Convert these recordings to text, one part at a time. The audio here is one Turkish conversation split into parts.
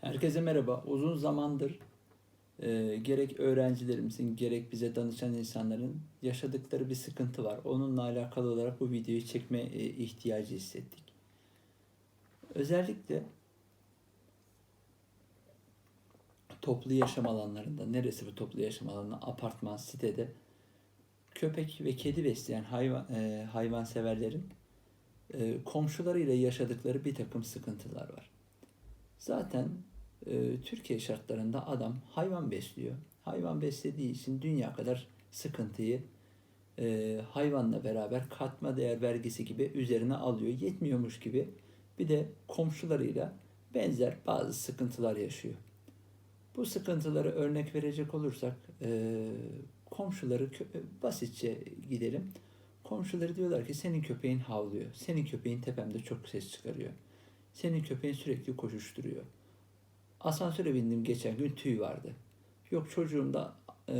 Herkese merhaba. Uzun zamandır e, gerek öğrencilerimizin gerek bize danışan insanların yaşadıkları bir sıkıntı var. Onunla alakalı olarak bu videoyu çekme e, ihtiyacı hissettik. Özellikle toplu yaşam alanlarında, neresi bu toplu yaşam alanı? Apartman, sitede köpek ve kedi besleyen hayvan e, hayvanseverlerin e, komşularıyla yaşadıkları bir takım sıkıntılar var. Zaten e, Türkiye şartlarında adam hayvan besliyor. Hayvan beslediği için dünya kadar sıkıntıyı e, hayvanla beraber katma değer vergisi gibi üzerine alıyor. Yetmiyormuş gibi bir de komşularıyla benzer bazı sıkıntılar yaşıyor. Bu sıkıntıları örnek verecek olursak e, komşuları kö- basitçe gidelim. Komşuları diyorlar ki senin köpeğin havlıyor. Senin köpeğin tepemde çok ses çıkarıyor. Senin köpeğin sürekli koşuşturuyor. Asansöre bindim geçen gün tüy vardı. Yok çocuğumda e,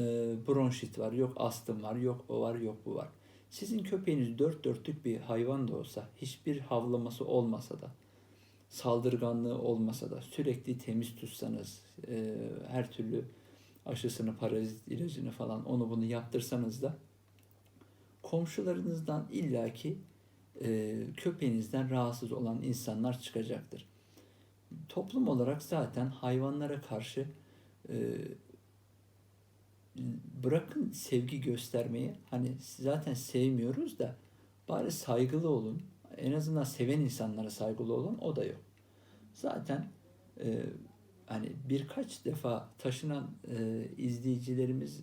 bronşit var, yok astım var, yok o var, yok bu var. Sizin köpeğiniz dört dörtlük bir hayvan da olsa, hiçbir havlaması olmasa da, saldırganlığı olmasa da, sürekli temiz tutsanız, e, her türlü aşısını, parazit ilacını falan onu bunu yaptırsanız da komşularınızdan illaki e, köpeğinizden rahatsız olan insanlar çıkacaktır. Toplum olarak zaten hayvanlara karşı e, bırakın sevgi göstermeyi hani zaten sevmiyoruz da bari saygılı olun. En azından seven insanlara saygılı olun o da yok. Zaten e, hani birkaç defa taşınan e, izleyicilerimiz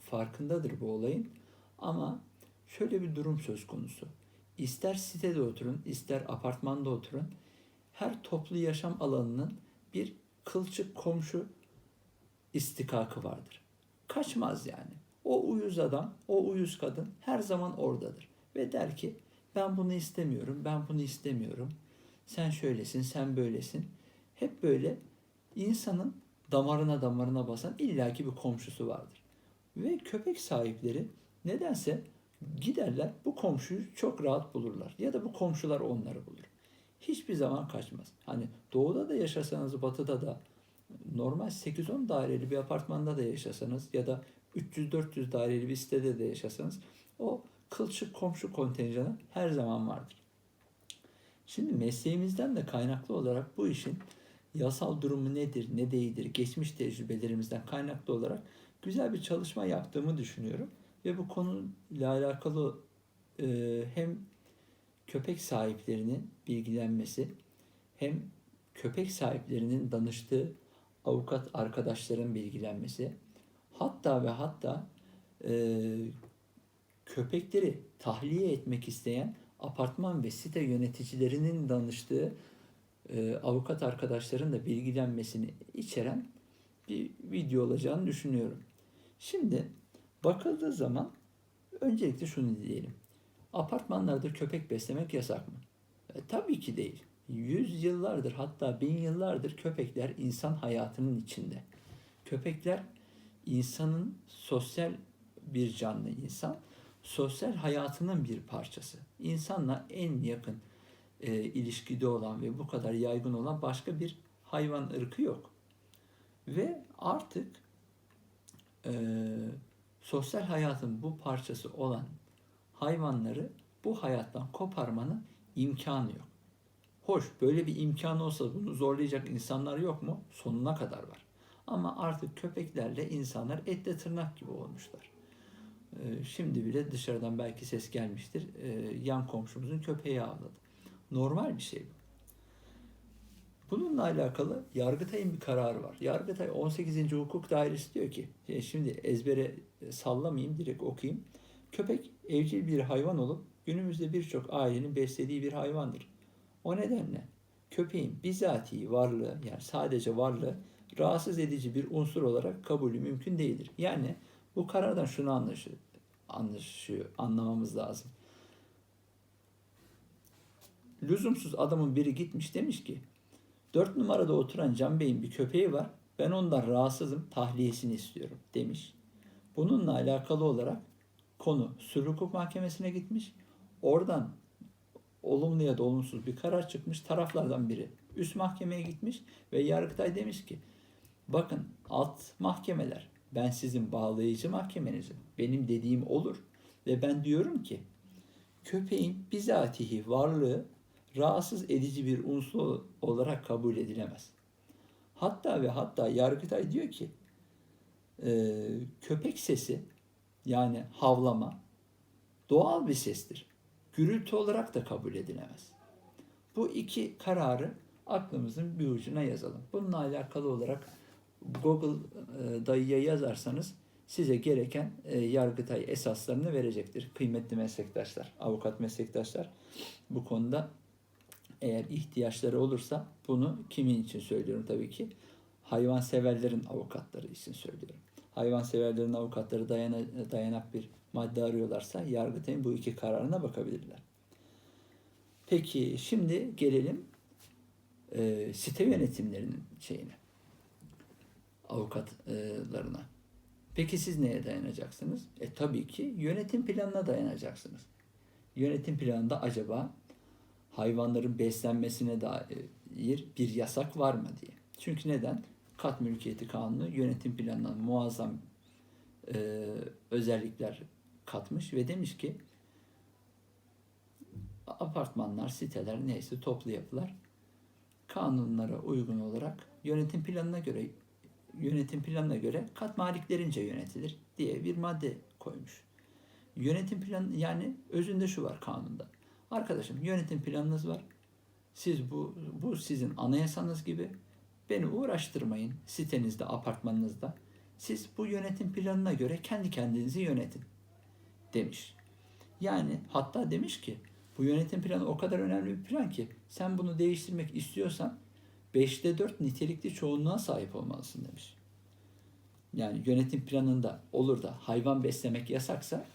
farkındadır bu olayın ama şöyle bir durum söz konusu. İster sitede oturun, ister apartmanda oturun. Her toplu yaşam alanının bir kılçık komşu istikakı vardır. Kaçmaz yani. O uyuz adam, o uyuz kadın her zaman oradadır. Ve der ki ben bunu istemiyorum, ben bunu istemiyorum. Sen şöylesin, sen böylesin. Hep böyle insanın damarına damarına basan illaki bir komşusu vardır. Ve köpek sahipleri nedense giderler bu komşuyu çok rahat bulurlar. Ya da bu komşular onları bulur. Hiçbir zaman kaçmaz. Hani doğuda da yaşasanız batıda da normal 8-10 daireli bir apartmanda da yaşasanız ya da 300-400 daireli bir sitede de yaşasanız o kılçık komşu kontenjanı her zaman vardır. Şimdi mesleğimizden de kaynaklı olarak bu işin yasal durumu nedir, ne değildir, geçmiş tecrübelerimizden kaynaklı olarak güzel bir çalışma yaptığımı düşünüyorum. Ve bu konuyla alakalı e, hem köpek sahiplerinin bilgilenmesi hem köpek sahiplerinin danıştığı avukat arkadaşların bilgilenmesi hatta ve hatta e, köpekleri tahliye etmek isteyen apartman ve site yöneticilerinin danıştığı e, avukat arkadaşların da bilgilenmesini içeren bir video olacağını düşünüyorum. Şimdi bakıldığı zaman öncelikle şunu diyelim. Apartmanlarda köpek beslemek yasak mı? E, tabii ki değil. Yüz yıllardır hatta bin yıllardır köpekler insan hayatının içinde. Köpekler insanın sosyal bir canlı insan, sosyal hayatının bir parçası. İnsanla en yakın e, ilişkide olan ve bu kadar yaygın olan başka bir hayvan ırkı yok. Ve artık e, sosyal hayatın bu parçası olan hayvanları bu hayattan koparmanın imkanı yok. Hoş böyle bir imkan olsa bunu zorlayacak insanlar yok mu? Sonuna kadar var. Ama artık köpeklerle insanlar etle tırnak gibi olmuşlar. Ee, Şimdi bile dışarıdan belki ses gelmiştir. Ee, Yan komşumuzun köpeği ağladı. Normal bir şey bu. Bununla alakalı Yargıtay'ın bir kararı var. Yargıtay 18. Hukuk Dairesi diyor ki, şimdi ezbere sallamayayım direkt okuyayım. Köpek evcil bir hayvan olup günümüzde birçok ailenin beslediği bir hayvandır. O nedenle köpeğin bizatihi varlığı yani sadece varlığı rahatsız edici bir unsur olarak kabulü mümkün değildir. Yani bu karardan şunu anlaşıyor, anlaşıyor anlamamız lazım. Lüzumsuz adamın biri gitmiş demiş ki dört numarada oturan Can Bey'in bir köpeği var. Ben ondan rahatsızım tahliyesini istiyorum demiş. Bununla alakalı olarak konu Sulh Hukuk Mahkemesi'ne gitmiş. Oradan olumlu ya da olumsuz bir karar çıkmış. Taraflardan biri Üst mahkemeye gitmiş ve Yargıtay demiş ki bakın alt mahkemeler ben sizin bağlayıcı mahkemenizim. Benim dediğim olur. Ve ben diyorum ki köpeğin bizatihi varlığı rahatsız edici bir unsur olarak kabul edilemez. Hatta ve hatta Yargıtay diyor ki e, köpek sesi yani havlama doğal bir sestir. Gürültü olarak da kabul edilemez. Bu iki kararı aklımızın bir ucuna yazalım. Bununla alakalı olarak Google dayıya yazarsanız size gereken e, Yargıtay esaslarını verecektir. Kıymetli meslektaşlar, avukat meslektaşlar bu konuda eğer ihtiyaçları olursa bunu kimin için söylüyorum tabii ki? Hayvanseverlerin avukatları için söylüyorum. Hayvanseverlerin avukatları dayana, dayanak bir madde arıyorlarsa Yargıtay'ın bu iki kararına bakabilirler. Peki şimdi gelelim e, site yönetimlerinin şeyine, avukatlarına. Peki siz neye dayanacaksınız? E tabii ki yönetim planına dayanacaksınız. Yönetim planında acaba hayvanların beslenmesine dair bir yasak var mı diye. Çünkü neden? Kat mülkiyeti kanunu yönetim planından muazzam e, özellikler katmış ve demiş ki apartmanlar, siteler neyse toplu yapılar kanunlara uygun olarak yönetim planına göre yönetim planına göre kat maliklerince yönetilir diye bir madde koymuş. Yönetim planı yani özünde şu var kanunda. Arkadaşım yönetim planınız var. Siz bu bu sizin anayasanız gibi beni uğraştırmayın sitenizde, apartmanınızda. Siz bu yönetim planına göre kendi kendinizi yönetin demiş. Yani hatta demiş ki bu yönetim planı o kadar önemli bir plan ki sen bunu değiştirmek istiyorsan 5'te 4 nitelikli çoğunluğa sahip olmalısın demiş. Yani yönetim planında olur da hayvan beslemek yasaksa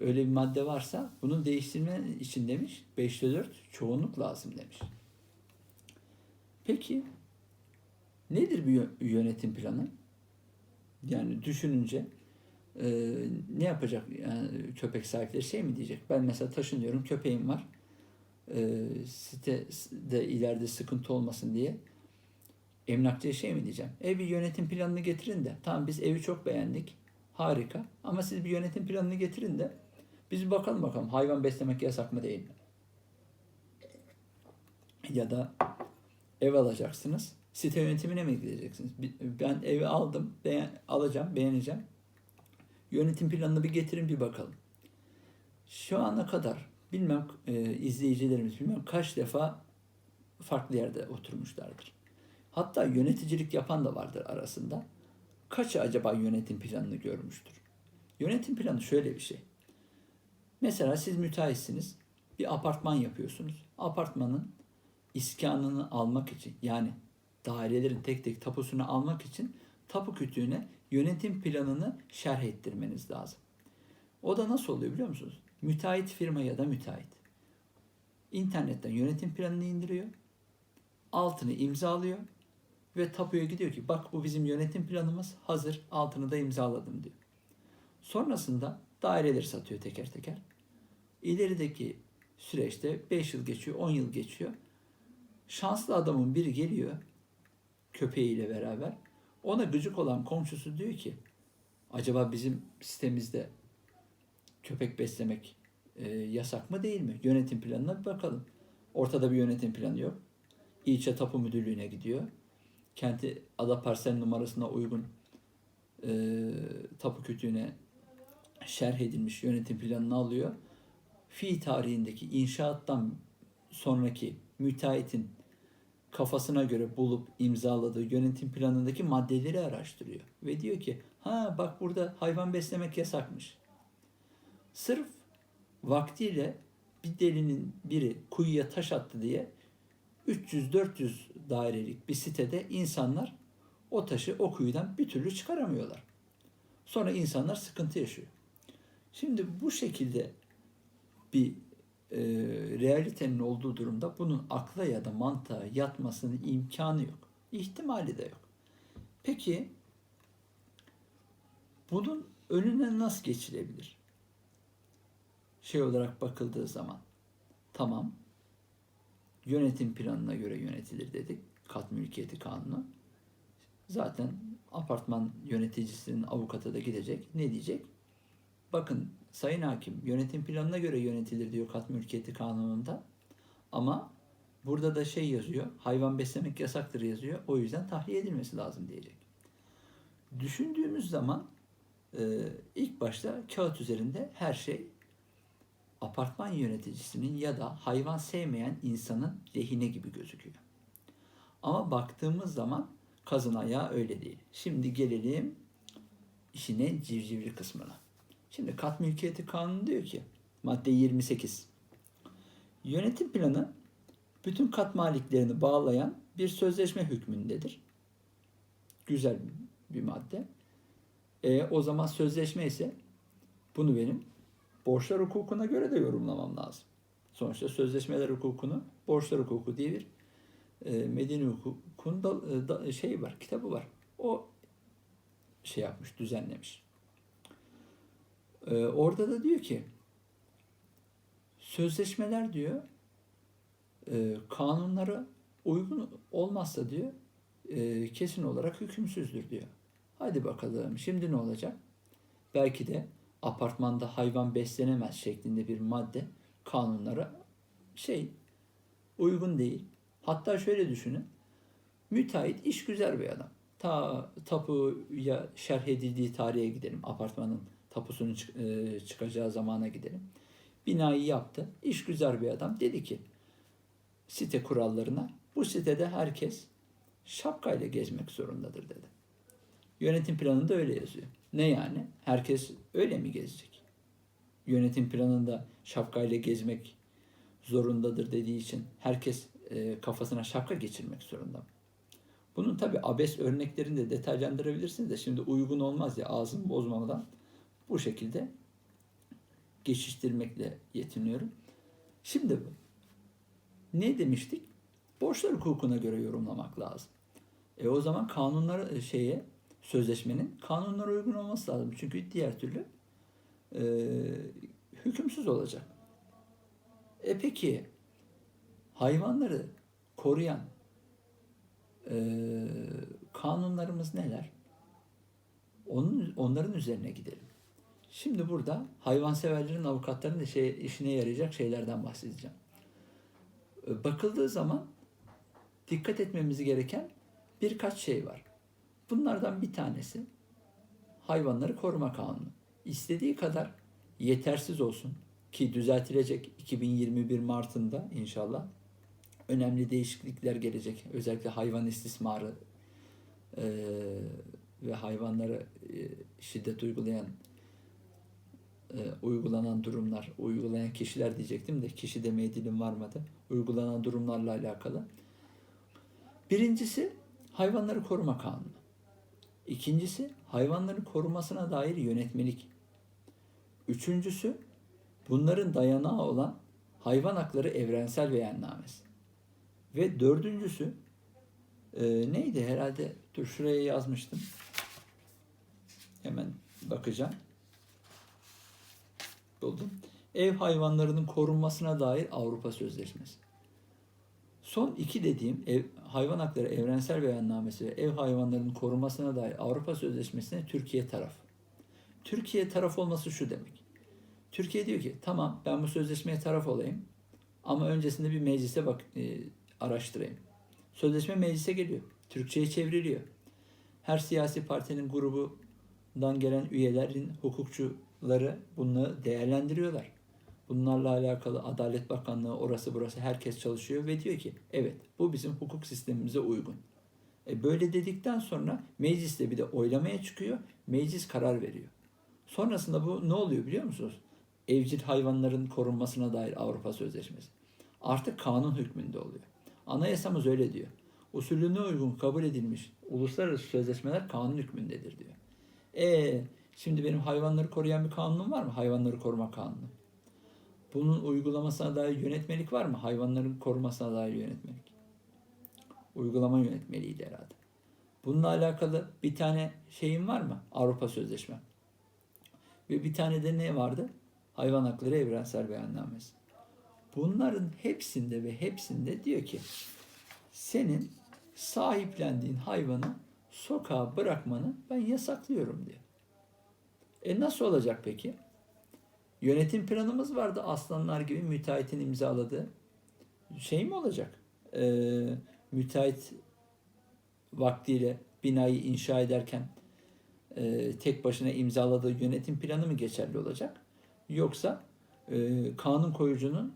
öyle bir madde varsa bunun değiştirme için demiş 5'te 4 çoğunluk lazım demiş. Peki nedir bir yönetim planı? Yani düşününce e, ne yapacak yani köpek sahipleri şey mi diyecek? Ben mesela taşınıyorum köpeğim var. E, sitede ileride sıkıntı olmasın diye emlakçıya şey mi diyeceğim? Ev bir yönetim planını getirin de. Tamam biz evi çok beğendik. Harika. Ama siz bir yönetim planını getirin de biz bakalım bakalım hayvan beslemek yasak mı değil mi? Ya da ev alacaksınız. Site yönetimine mi gideceksiniz? Ben evi aldım, beğen, alacağım, beğeneceğim. Yönetim planını bir getirin bir bakalım. Şu ana kadar bilmem e, izleyicilerimiz bilmem kaç defa farklı yerde oturmuşlardır. Hatta yöneticilik yapan da vardır arasında. Kaçı acaba yönetim planını görmüştür? Yönetim planı şöyle bir şey. Mesela siz müteahhitsiniz. Bir apartman yapıyorsunuz. Apartmanın iskanını almak için yani dairelerin tek tek tapusunu almak için tapu kütüğüne yönetim planını şerh ettirmeniz lazım. O da nasıl oluyor biliyor musunuz? Müteahhit firma ya da müteahhit. İnternetten yönetim planını indiriyor. Altını imzalıyor ve tapuya gidiyor ki bak bu bizim yönetim planımız hazır altını da imzaladım diyor. Sonrasında daireleri satıyor teker teker. İlerideki süreçte 5 yıl geçiyor, 10 yıl geçiyor. Şanslı adamın biri geliyor köpeğiyle beraber. Ona gıcık olan komşusu diyor ki acaba bizim sitemizde köpek beslemek e, yasak mı değil mi? Yönetim planına bir bakalım. Ortada bir yönetim planı yok. İlçe Tapu Müdürlüğü'ne gidiyor. Kenti ada parsel numarasına uygun e, tapu kütüğüne şerh edilmiş yönetim planını alıyor. Fi tarihindeki inşaattan sonraki müteahhitin kafasına göre bulup imzaladığı yönetim planındaki maddeleri araştırıyor. Ve diyor ki ha bak burada hayvan beslemek yasakmış. Sırf vaktiyle bir delinin biri kuyuya taş attı diye 300-400 dairelik bir sitede insanlar o taşı o kuyudan bir türlü çıkaramıyorlar. Sonra insanlar sıkıntı yaşıyor. Şimdi bu şekilde bir e, realitenin olduğu durumda bunun akla ya da mantığa yatmasının imkanı yok. İhtimali de yok. Peki bunun önüne nasıl geçilebilir? Şey olarak bakıldığı zaman tamam yönetim planına göre yönetilir dedik. Kat mülkiyeti kanunu. Zaten apartman yöneticisinin avukata da gidecek. Ne diyecek? Bakın sayın hakim yönetim planına göre yönetilir diyor kat mülkiyeti kanununda. Ama burada da şey yazıyor. Hayvan beslemek yasaktır yazıyor. O yüzden tahliye edilmesi lazım diyecek. Düşündüğümüz zaman e, ilk başta kağıt üzerinde her şey apartman yöneticisinin ya da hayvan sevmeyen insanın lehine gibi gözüküyor. Ama baktığımız zaman kazın ayağı öyle değil. Şimdi gelelim işin en civcivli kısmına. Şimdi kat mülkiyeti kanunu diyor ki madde 28. Yönetim planı bütün kat maliklerini bağlayan bir sözleşme hükmündedir. Güzel bir madde. E, o zaman sözleşme ise bunu benim borçlar hukukuna göre de yorumlamam lazım. Sonuçta sözleşmeler hukukunu borçlar hukuku diye bir e, medeni hukukun da, şey var, kitabı var. O şey yapmış, düzenlemiş. E, orada da diyor ki sözleşmeler diyor e, kanunlara uygun olmazsa diyor e, kesin olarak hükümsüzdür diyor. Hadi bakalım şimdi ne olacak? Belki de apartmanda hayvan beslenemez şeklinde bir madde kanunlara şey uygun değil. Hatta şöyle düşünün. Müteahhit iş güzel bir adam. Ta tapuya şerh edildiği tarihe gidelim. Apartmanın tapusunun çık- e, çıkacağı zamana gidelim. Binayı yaptı. İş güzel bir adam. Dedi ki site kurallarına bu sitede herkes şapkayla gezmek zorundadır dedi. Yönetim planında öyle yazıyor. Ne yani? Herkes öyle mi gezecek? Yönetim planında şapkayla gezmek zorundadır dediği için herkes e, kafasına şapka geçirmek zorunda mı? Bunun tabi abes örneklerini de detaylandırabilirsiniz de şimdi uygun olmaz ya ağzımı bozmamadan bu şekilde geçiştirmekle yetiniyorum. Şimdi. Ne demiştik? Borçlar hukukuna göre yorumlamak lazım. E o zaman kanunlara şeye sözleşmenin kanunlara uygun olması lazım. Çünkü diğer türlü e, hükümsüz olacak. E peki hayvanları koruyan e, kanunlarımız neler? Onun, onların üzerine gidelim. Şimdi burada hayvanseverlerin, avukatların da şey, işine yarayacak şeylerden bahsedeceğim. E, bakıldığı zaman dikkat etmemiz gereken birkaç şey var. Bunlardan bir tanesi hayvanları koruma kanunu. İstediği kadar yetersiz olsun ki düzeltilecek 2021 Mart'ında inşallah önemli değişiklikler gelecek. Özellikle hayvan istismarı e, ve hayvanlara e, şiddet uygulayan e, uygulanan durumlar, uygulayan kişiler diyecektim de kişi demeye dilim varmadı. Uygulanan durumlarla alakalı. Birincisi hayvanları koruma kanunu. İkincisi hayvanların korumasına dair yönetmelik. Üçüncüsü bunların dayanağı olan hayvan hakları evrensel beyannamesi. Ve dördüncüsü e, neydi herhalde dur şuraya yazmıştım. Hemen bakacağım. Buldum. Ev hayvanlarının korunmasına dair Avrupa Sözleşmesi. Son iki dediğim ev, hayvan hakları evrensel beyannamesi ve ev hayvanlarının korunmasına dair Avrupa Sözleşmesi'ne Türkiye taraf. Türkiye taraf olması şu demek. Türkiye diyor ki tamam ben bu sözleşmeye taraf olayım ama öncesinde bir meclise bak e, araştırayım. Sözleşme meclise geliyor. Türkçe'ye çevriliyor. Her siyasi partinin grubundan gelen üyelerin hukukçuları bunu değerlendiriyorlar. Bunlarla alakalı Adalet Bakanlığı orası burası herkes çalışıyor ve diyor ki evet bu bizim hukuk sistemimize uygun. E böyle dedikten sonra mecliste bir de oylamaya çıkıyor. Meclis karar veriyor. Sonrasında bu ne oluyor biliyor musunuz? Evcil hayvanların korunmasına dair Avrupa Sözleşmesi. Artık kanun hükmünde oluyor. Anayasamız öyle diyor. Usulüne uygun kabul edilmiş uluslararası sözleşmeler kanun hükmündedir diyor. E şimdi benim hayvanları koruyan bir kanunum var mı? Hayvanları koruma kanunu. Bunun uygulamasına dair yönetmelik var mı? Hayvanların korumasına dair yönetmelik. Uygulama yönetmeliğiydi herhalde. Bununla alakalı bir tane şeyim var mı? Avrupa Sözleşme. Ve bir tane de ne vardı? Hayvan Hakları Evrensel Beyannamesi. Bunların hepsinde ve hepsinde diyor ki senin sahiplendiğin hayvanı sokağa bırakmanı ben yasaklıyorum diyor. E nasıl olacak peki? Yönetim planımız vardı aslanlar gibi müteahhitin imzaladığı. Şey mi olacak? Ee, müteahhit vaktiyle binayı inşa ederken e, tek başına imzaladığı yönetim planı mı geçerli olacak? Yoksa e, kanun koyucunun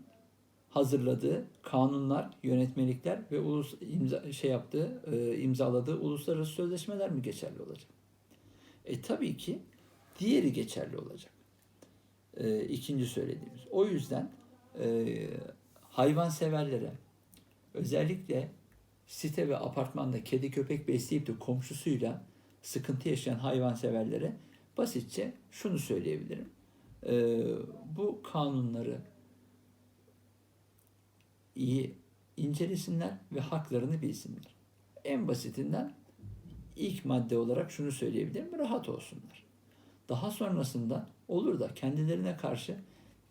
hazırladığı kanunlar, yönetmelikler ve ulus imza şey yaptığı, e, imzaladığı uluslararası sözleşmeler mi geçerli olacak? E tabii ki diğeri geçerli olacak. E, ikinci söylediğimiz. O yüzden e, hayvanseverlere özellikle site ve apartmanda kedi köpek besleyip de komşusuyla sıkıntı yaşayan hayvanseverlere basitçe şunu söyleyebilirim. E, bu kanunları iyi incelesinler ve haklarını bilsinler. En basitinden ilk madde olarak şunu söyleyebilirim. Rahat olsunlar. Daha sonrasında olur da kendilerine karşı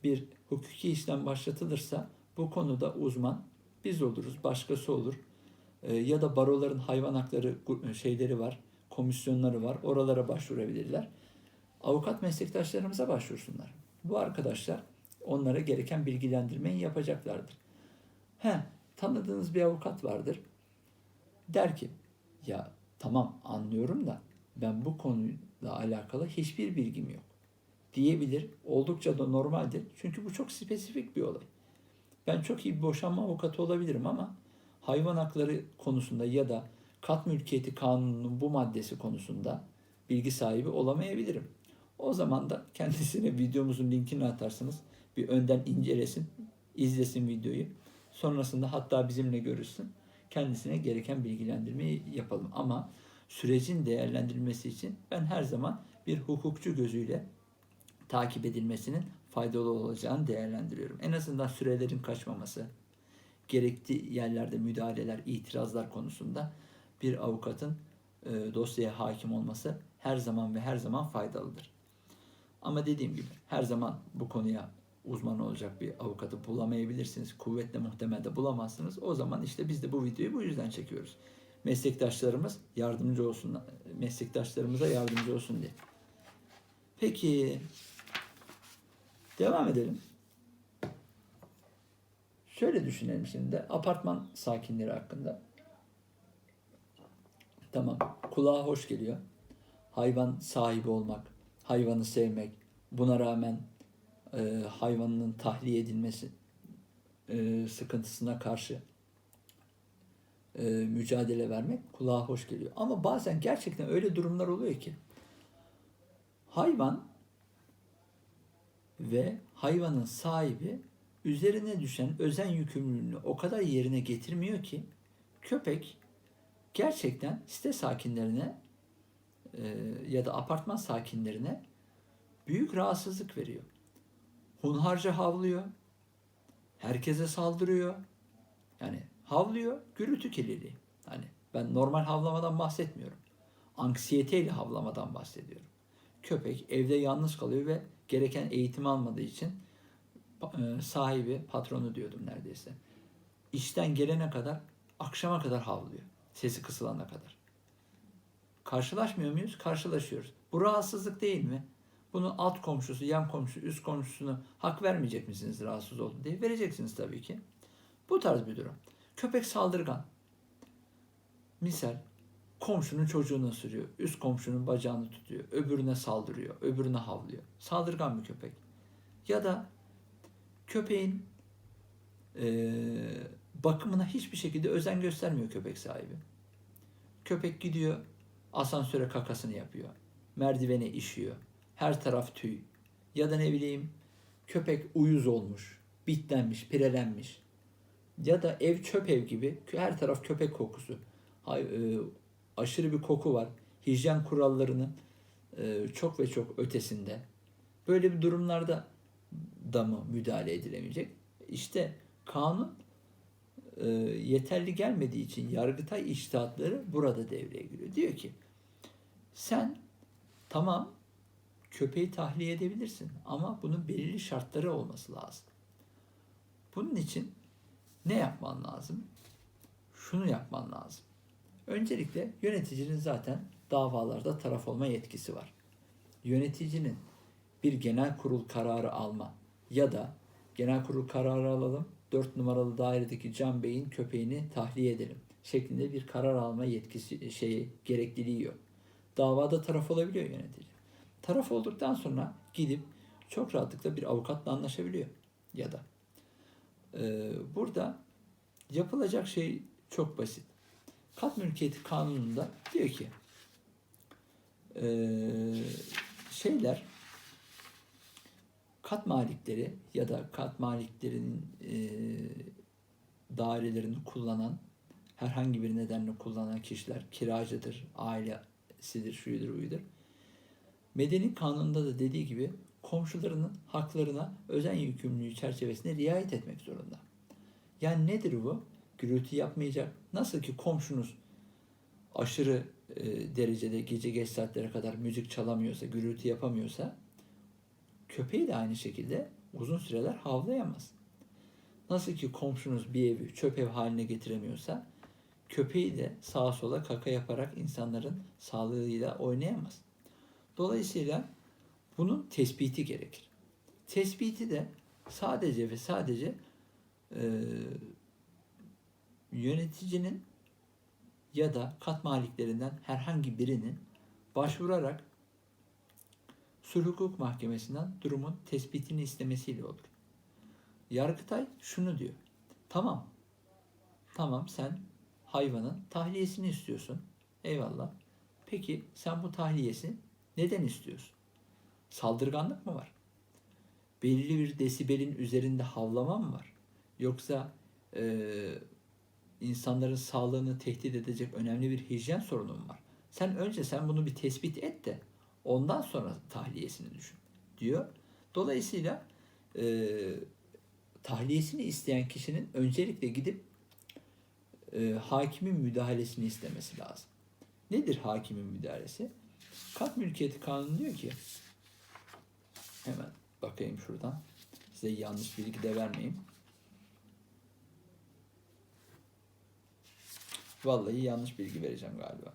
bir hukuki işlem başlatılırsa bu konuda uzman biz oluruz, başkası olur. Ee, ya da baroların hayvan hakları şeyleri var, komisyonları var. Oralara başvurabilirler. Avukat meslektaşlarımıza başvursunlar. Bu arkadaşlar onlara gereken bilgilendirmeyi yapacaklardır. He, tanıdığınız bir avukat vardır. Der ki, ya tamam anlıyorum da ben bu konuyla alakalı hiçbir bilgim yok. Diyebilir. Oldukça da normaldir. Çünkü bu çok spesifik bir olay. Ben çok iyi bir boşanma avukatı olabilirim ama hayvan hakları konusunda ya da kat mülkiyeti kanununun bu maddesi konusunda bilgi sahibi olamayabilirim. O zaman da kendisine videomuzun linkini atarsınız. Bir önden incelesin, izlesin videoyu. Sonrasında hatta bizimle görüşsün. Kendisine gereken bilgilendirmeyi yapalım. Ama sürecin değerlendirilmesi için ben her zaman bir hukukçu gözüyle takip edilmesinin faydalı olacağını değerlendiriyorum. En azından sürelerin kaçmaması, gerekli yerlerde müdahaleler, itirazlar konusunda bir avukatın e, dosyaya hakim olması her zaman ve her zaman faydalıdır. Ama dediğim gibi her zaman bu konuya uzman olacak bir avukatı bulamayabilirsiniz. Kuvvetle muhtemel de bulamazsınız. O zaman işte biz de bu videoyu bu yüzden çekiyoruz. Meslektaşlarımız yardımcı olsun, meslektaşlarımıza yardımcı olsun diye. Peki devam edelim. Şöyle düşünelim şimdi de apartman sakinleri hakkında. Tamam kulağa hoş geliyor. Hayvan sahibi olmak, hayvanı sevmek, buna rağmen e, hayvanının tahliye edilmesi e, sıkıntısına karşı e, mücadele vermek kulağa hoş geliyor. Ama bazen gerçekten öyle durumlar oluyor ki hayvan ve hayvanın sahibi üzerine düşen özen yükümlülüğünü o kadar yerine getirmiyor ki köpek gerçekten site sakinlerine e, ya da apartman sakinlerine büyük rahatsızlık veriyor. Hunharca havlıyor. Herkese saldırıyor. Yani havlıyor, gürültü kirliliği. Hani ben normal havlamadan bahsetmiyorum. Anksiyeteyle havlamadan bahsediyorum. Köpek evde yalnız kalıyor ve gereken eğitim almadığı için e, sahibi, patronu diyordum neredeyse. İşten gelene kadar, akşama kadar havlıyor. Sesi kısılana kadar. Karşılaşmıyor muyuz? Karşılaşıyoruz. Bu rahatsızlık değil mi? Bunun alt komşusu, yan komşusu, üst komşusunu hak vermeyecek misiniz rahatsız oldun diye? Vereceksiniz tabii ki. Bu tarz bir durum. Köpek saldırgan. Misal komşunun çocuğunu ısırıyor. Üst komşunun bacağını tutuyor. Öbürüne saldırıyor. Öbürüne havlıyor. Saldırgan bir köpek. Ya da köpeğin eee, bakımına hiçbir şekilde özen göstermiyor köpek sahibi. Köpek gidiyor asansöre kakasını yapıyor. Merdivene işiyor. Her taraf tüy. Ya da ne bileyim köpek uyuz olmuş, bitlenmiş, pirelenmiş. Ya da ev çöp ev gibi her taraf köpek kokusu. E, aşırı bir koku var. Hijyen kurallarının e, çok ve çok ötesinde. Böyle bir durumlarda da mı müdahale edilemeyecek? İşte kanun e, yeterli gelmediği için Yargıtay iştahatları burada devreye giriyor. Diyor ki sen tamam köpeği tahliye edebilirsin ama bunun belirli şartları olması lazım. Bunun için ne yapman lazım? Şunu yapman lazım. Öncelikle yöneticinin zaten davalarda taraf olma yetkisi var. Yöneticinin bir genel kurul kararı alma ya da genel kurul kararı alalım, 4 numaralı dairedeki Can Bey'in köpeğini tahliye edelim şeklinde bir karar alma yetkisi şeyi gerekliliği yok. Davada taraf olabiliyor yönetici. Taraf olduktan sonra gidip çok rahatlıkla bir avukatla anlaşabiliyor ya da. Ee, burada yapılacak şey çok basit. Kat mülkiyeti kanununda diyor ki ee, şeyler kat malikleri ya da kat maliklerinin e, dairelerini kullanan herhangi bir nedenle kullanan kişiler kiracıdır, ailesidir, şuyudur, buyudur. Medeni kanununda da dediği gibi komşularının haklarına özen yükümlülüğü çerçevesinde riayet etmek zorunda. Yani nedir bu? Gürültü yapmayacak. Nasıl ki komşunuz aşırı e, derecede gece geç saatlere kadar müzik çalamıyorsa, gürültü yapamıyorsa köpeği de aynı şekilde uzun süreler havlayamaz. Nasıl ki komşunuz bir evi çöp ev haline getiremiyorsa köpeği de sağa sola kaka yaparak insanların sağlığıyla oynayamaz. Dolayısıyla bunun tespiti gerekir. Tespiti de sadece ve sadece e, yöneticinin ya da kat maliklerinden herhangi birinin başvurarak sulh hukuk mahkemesinden durumun tespitini istemesiyle olur. Yargıtay şunu diyor. Tamam. Tamam sen hayvanın tahliyesini istiyorsun. Eyvallah. Peki sen bu tahliyesi neden istiyorsun? Saldırganlık mı var? Belirli bir desibelin üzerinde havlama mı var? Yoksa e, insanların sağlığını tehdit edecek önemli bir hijyen sorunu mu var? Sen önce sen bunu bir tespit et de ondan sonra tahliyesini düşün diyor. Dolayısıyla e, tahliyesini isteyen kişinin öncelikle gidip e, hakimin müdahalesini istemesi lazım. Nedir hakimin müdahalesi? Kat mülkiyeti kanunu diyor ki hemen bakayım şuradan size yanlış bilgi de vermeyeyim. Vallahi yanlış bilgi vereceğim galiba.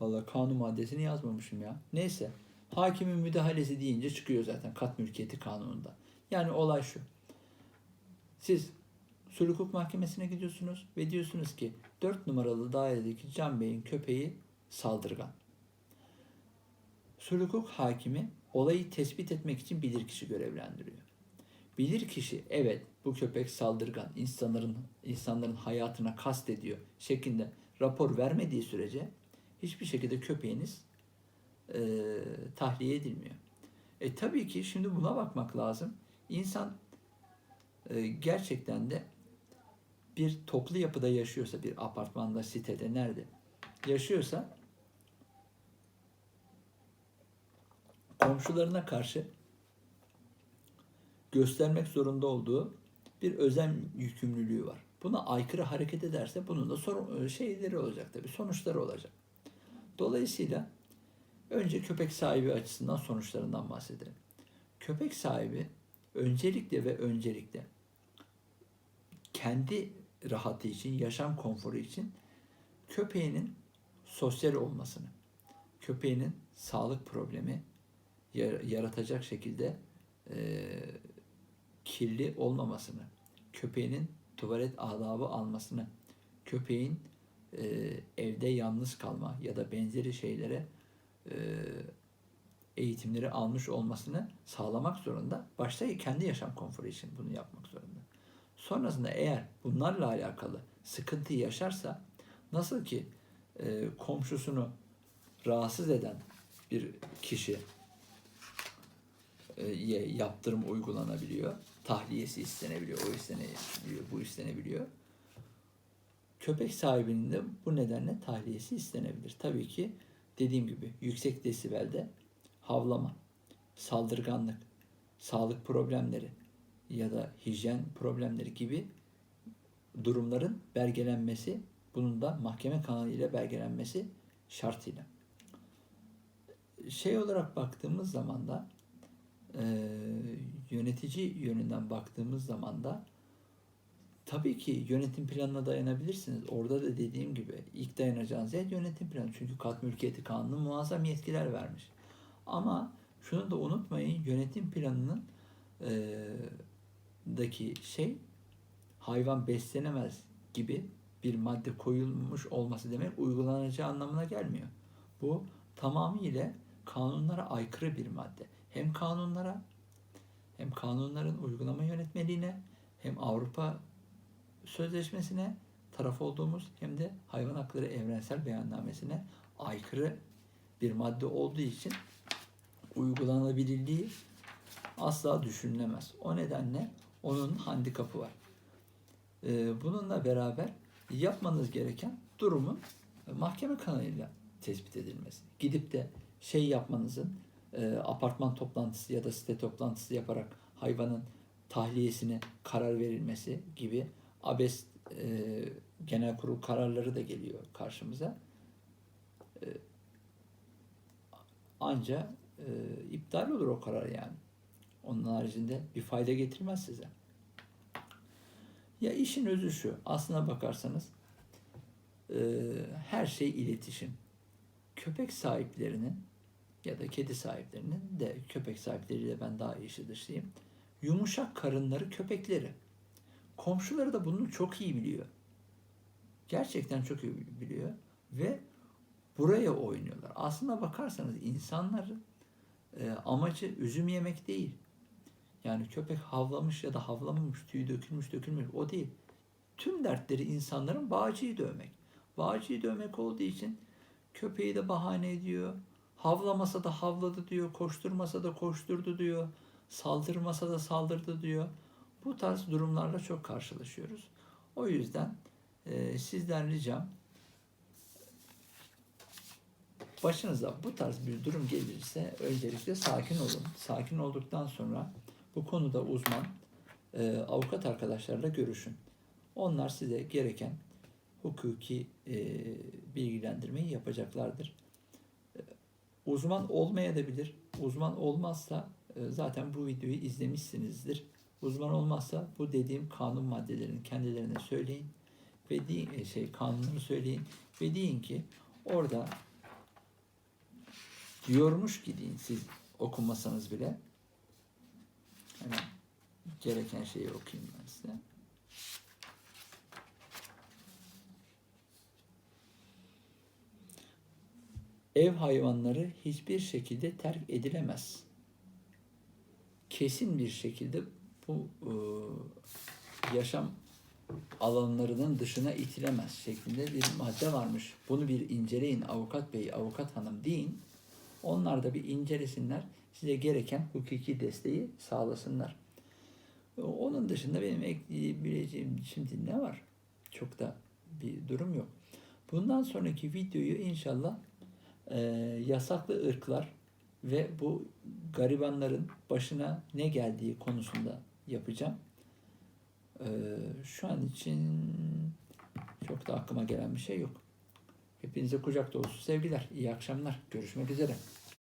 Vallahi kanun maddesini yazmamışım ya. Neyse. Hakimin müdahalesi deyince çıkıyor zaten kat mülkiyeti kanununda. Yani olay şu. Siz sulh hukuk mahkemesine gidiyorsunuz ve diyorsunuz ki 4 numaralı dairedeki Can Bey'in köpeği saldırgan. Sulh hukuk hakimi olayı tespit etmek için bilirkişi görevlendiriyor. Bilirkişi evet bu köpek saldırgan, insanların insanların hayatına kast ediyor şeklinde rapor vermediği sürece hiçbir şekilde köpeğiniz e, tahliye edilmiyor. E tabii ki şimdi buna bakmak lazım. İnsan e, gerçekten de bir toplu yapıda yaşıyorsa, bir apartmanda, sitede, nerede yaşıyorsa komşularına karşı göstermek zorunda olduğu bir özen yükümlülüğü var. Buna aykırı hareket ederse bunun da sorun, şeyleri olacak tabii, sonuçları olacak. Dolayısıyla önce köpek sahibi açısından sonuçlarından bahsedelim. Köpek sahibi öncelikle ve öncelikle kendi rahatı için, yaşam konforu için köpeğinin sosyal olmasını, köpeğinin sağlık problemi yaratacak şekilde e, kirli olmamasını, köpeğinin tuvalet adabı almasını, köpeğin e, evde yalnız kalma ya da benzeri şeylere e, eğitimleri almış olmasını sağlamak zorunda. Başta kendi yaşam konforu için bunu yapmak zorunda. Sonrasında eğer bunlarla alakalı sıkıntı yaşarsa nasıl ki e, komşusunu rahatsız eden bir kişi e, yaptırım uygulanabiliyor. Tahliyesi istenebiliyor, o istenebiliyor, bu istenebiliyor. Köpek sahibinin de bu nedenle tahliyesi istenebilir. Tabii ki dediğim gibi yüksek desibelde havlama, saldırganlık, sağlık problemleri ya da hijyen problemleri gibi durumların belgelenmesi, bunun da mahkeme kanalıyla belgelenmesi şartıyla. şey olarak baktığımız zaman da e, yönetici yönünden baktığımız zaman da tabii ki yönetim planına dayanabilirsiniz. Orada da dediğim gibi ilk dayanacağınız yer yönetim planı. Çünkü kat mülkiyeti kanunu muazzam yetkiler vermiş. Ama şunu da unutmayın yönetim planının e, daki şey hayvan beslenemez gibi bir madde koyulmuş olması demek uygulanacağı anlamına gelmiyor. Bu tamamıyla kanunlara aykırı bir madde. Hem kanunlara hem kanunların uygulama yönetmeliğine hem Avrupa Sözleşmesi'ne taraf olduğumuz hem de hayvan hakları evrensel beyannamesine aykırı bir madde olduğu için uygulanabilirliği asla düşünülemez. O nedenle onun handikapı var. Ee, bununla beraber yapmanız gereken durumun mahkeme kanalıyla tespit edilmesi. Gidip de şey yapmanızın e, apartman toplantısı ya da site toplantısı yaparak hayvanın tahliyesine karar verilmesi gibi abes e, genel kurul kararları da geliyor karşımıza. E, anca e, iptal olur o karar yani. Onun haricinde bir fayda getirmez size. Ya işin özü şu. Aslına bakarsanız e, her şey iletişim. Köpek sahiplerinin ya da kedi sahiplerinin de köpek sahipleriyle ben daha iyi dışıyım. Yumuşak karınları köpekleri. Komşuları da bunu çok iyi biliyor. Gerçekten çok iyi biliyor ve buraya oynuyorlar. Aslına bakarsanız insanların e, amacı üzüm yemek değil. Yani köpek havlamış ya da havlamamış, tüy dökülmüş dökülmüş o değil. Tüm dertleri insanların bağcıyı dövmek. Bağcıyı dövmek olduğu için köpeği de bahane ediyor. Havlamasa da havladı diyor, koşturmasa da koşturdu diyor, saldırmasa da saldırdı diyor. Bu tarz durumlarla çok karşılaşıyoruz. O yüzden e, sizden ricam başınıza bu tarz bir durum gelirse öncelikle sakin olun. Sakin olduktan sonra bu konuda uzman e, avukat arkadaşlarla görüşün. Onlar size gereken hukuki e, bilgilendirmeyi yapacaklardır. E, uzman olmayabilir. Uzman olmazsa e, zaten bu videoyu izlemişsinizdir. Uzman olmazsa bu dediğim kanun maddelerini kendilerine söyleyin ve deyin, şey kanunu söyleyin ve deyin ki orada diyormuş ki deyin siz okumasanız bile hemen gereken şeyi okuyayım ben size. Ev hayvanları hiçbir şekilde terk edilemez. Kesin bir şekilde bu e, yaşam alanlarının dışına itilemez şeklinde bir madde varmış. Bunu bir inceleyin avukat bey, avukat hanım deyin. Onlar da bir incelesinler. Size gereken hukuki desteği sağlasınlar. Onun dışında benim ekleyebileceğim şimdi ne var? Çok da bir durum yok. Bundan sonraki videoyu inşallah e, yasaklı ırklar ve bu garibanların başına ne geldiği konusunda yapacağım. E, şu an için çok da aklıma gelen bir şey yok. Hepinize kucak dolusu sevgiler. İyi akşamlar. Görüşmek üzere.